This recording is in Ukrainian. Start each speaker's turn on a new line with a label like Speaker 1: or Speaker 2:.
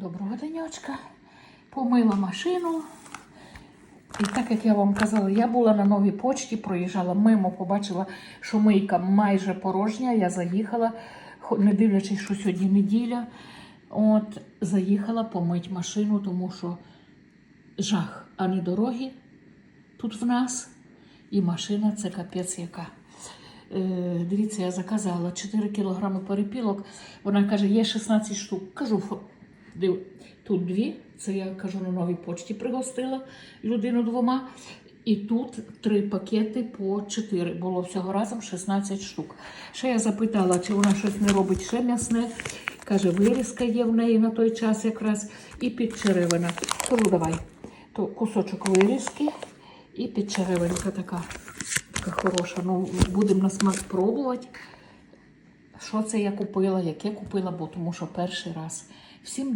Speaker 1: Доброго денечка. Помила машину. І так як я вам казала, я була на новій почті, проїжджала мимо, побачила, що мийка майже порожня. Я заїхала, не дивлячись, що сьогодні неділя. От, заїхала помити машину, тому що жах, а не дороги тут в нас. І машина це капець яка. Е, дивіться, я заказала 4 кілограми перепілок. Вона каже, є 16 штук. Кажу, «Фу, див, тут дві. Це я кажу на новій почті пригостила людину двома. І тут три пакети по 4. Було всього разом 16 штук. Ще я запитала, чи вона щось не робить ще м'ясне. Каже, вирізка є в неї на той час якраз, і підчеревина. Кажу, давай. То кусочок вирізки і підчеревинка така, така хороша. Ну, будемо на смак пробувати. Що це я купила, яке купила, бо тому що перший раз. Всім